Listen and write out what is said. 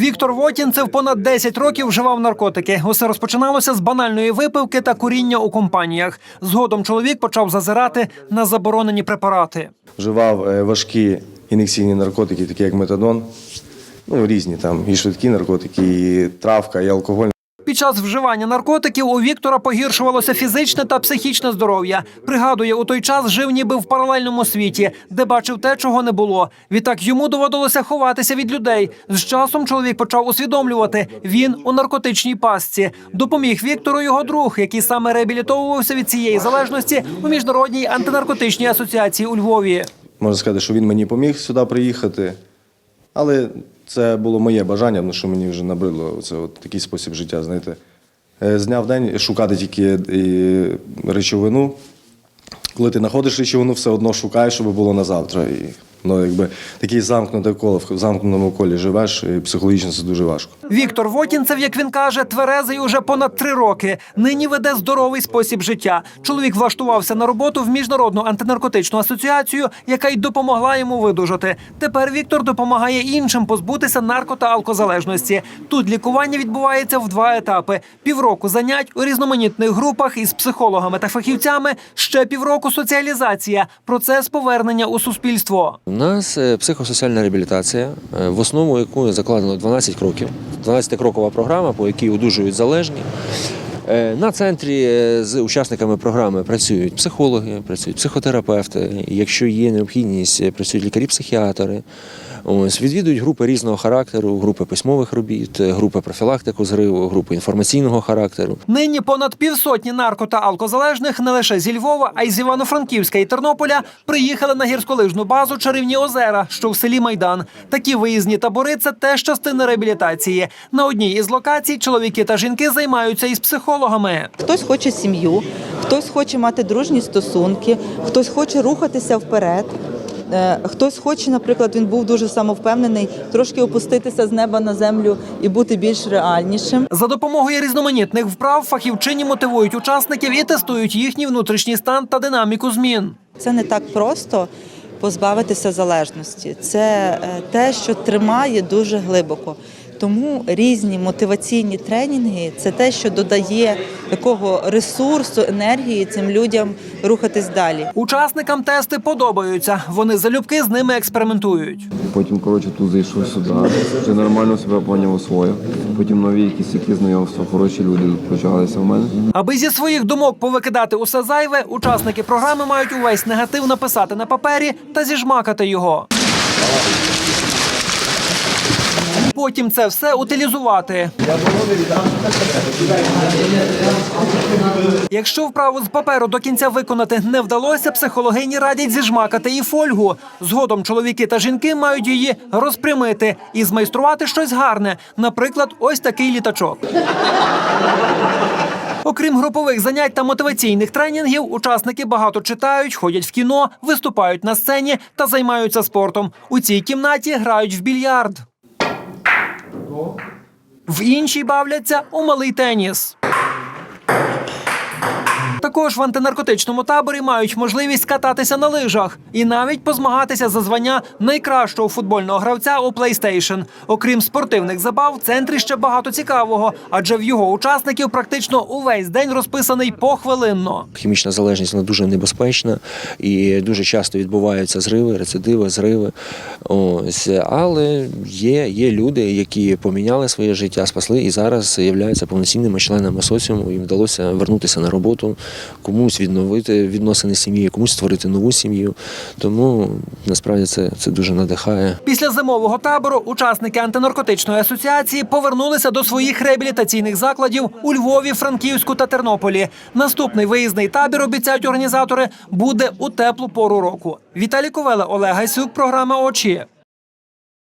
Віктор Вотінцев понад 10 років вживав наркотики. Усе розпочиналося з банальної випивки та куріння у компаніях. Згодом чоловік почав зазирати на заборонені препарати. Вживав е, важкі ін'єкційні наркотики, такі як метадон. Ну, різні там, і швидкі наркотики, і травка, і алкоголь. Під час вживання наркотиків у Віктора погіршувалося фізичне та психічне здоров'я. Пригадує, у той час жив ніби в паралельному світі, де бачив те, чого не було. Відтак йому доводилося ховатися від людей. З часом чоловік почав усвідомлювати, він у наркотичній пастці. Допоміг Віктору його друг, який саме реабілітовувався від цієї залежності у міжнародній антинаркотичній асоціації у Львові. Можна сказати, що він мені поміг сюди приїхати. Але це було моє бажання, тому що мені вже набридло це от такий спосіб життя, знаєте. Е, З дня в день шукати тільки е, речовину. Коли ти знаходиш речовину, все одно шукаєш, щоб було на завтра. І, ну, якби такий замкнуте коло, в замкненому колі живеш, і психологічно це дуже важко. Віктор Вотінцев, як він каже, тверезий уже понад три роки. Нині веде здоровий спосіб життя. Чоловік влаштувався на роботу в міжнародну антинаркотичну асоціацію, яка й допомогла йому видужати. Тепер Віктор допомагає іншим позбутися нарко та алкозалежності. Тут лікування відбувається в два етапи: півроку занять у різноманітних групах із психологами та фахівцями. Ще півроку соціалізація, процес повернення у суспільство. У нас е, психосоціальна реабілітація, е, в основу якої закладено 12 кроків. 12-крокова програма, по якій одужують залежні. Е, На центрі з учасниками програми працюють психологи, працюють психотерапевти. Якщо є необхідність, працюють лікарі-психіатри. Ось відвідують групи різного характеру, групи письмових робіт, групи профілактику зриву, групи інформаційного характеру. Нині понад півсотні нарко та алкозалежних не лише зі Львова, а й з Івано-Франківська і Тернополя приїхали на гірськолижну базу Чарівні озера, що в селі Майдан. Такі виїзні табори це теж частина реабілітації. На одній із локацій чоловіки та жінки займаються із психологами. Хтось хоче сім'ю, хтось хоче мати дружні стосунки, хтось хоче рухатися вперед. Е, Хтось хоче, наприклад, він був дуже самовпевнений, трошки опуститися з неба на землю і бути більш реальнішим. За допомогою різноманітних вправ фахівчині мотивують учасників і тестують їхній внутрішній стан та динаміку змін. Це не так просто позбавитися залежності. Це е, те, що тримає дуже глибоко. Тому різні мотиваційні тренінги це те, що додає такого ресурсу, енергії цим людям рухатись далі. Учасникам тести подобаються. Вони залюбки з ними експериментують. Потім, коротше, тут зайшов сюди, вже нормально себе поняв освоїв. Потім нові якісь які знайомства, хороші люди почалися в мене. Аби зі своїх думок повикидати усе зайве, учасники програми мають увесь негатив написати на папері та зіжмакати його. Потім це все утилізувати. Якщо вправу з паперу до кінця виконати не вдалося, психологині радять зіжмакати і фольгу. Згодом чоловіки та жінки мають її розпрямити і змайструвати щось гарне, наприклад, ось такий літачок. Окрім групових занять та мотиваційних тренінгів, учасники багато читають, ходять в кіно, виступають на сцені та займаються спортом. У цій кімнаті грають в більярд. В іншій бавляться у малий теніс. Також в антинаркотичному таборі мають можливість кататися на лижах і навіть позмагатися за звання найкращого футбольного гравця у PlayStation. Окрім спортивних забав, в центрі ще багато цікавого, адже в його учасників практично увесь день розписаний похвилинно. Хімічна залежність вона дуже небезпечна і дуже часто відбуваються зриви, рецидиви, зриви. Ось. Але є, є люди, які поміняли своє життя, спасли і зараз являються повноцінними членами соціуму. Їм вдалося вернутися на роботу, комусь відновити відносини з сім'єю, комусь створити нову сім'ю. Тому насправді це, це дуже надихає. Після зимового табору учасники антинаркотичної асоціації повернулися до своїх реабілітаційних закладів у Львові, Франківську та Тернополі. Наступний виїзний табір обіцяють організатори буде у теплу пору року. Віталій Ковела, Олег Гайсюк, програма Очі.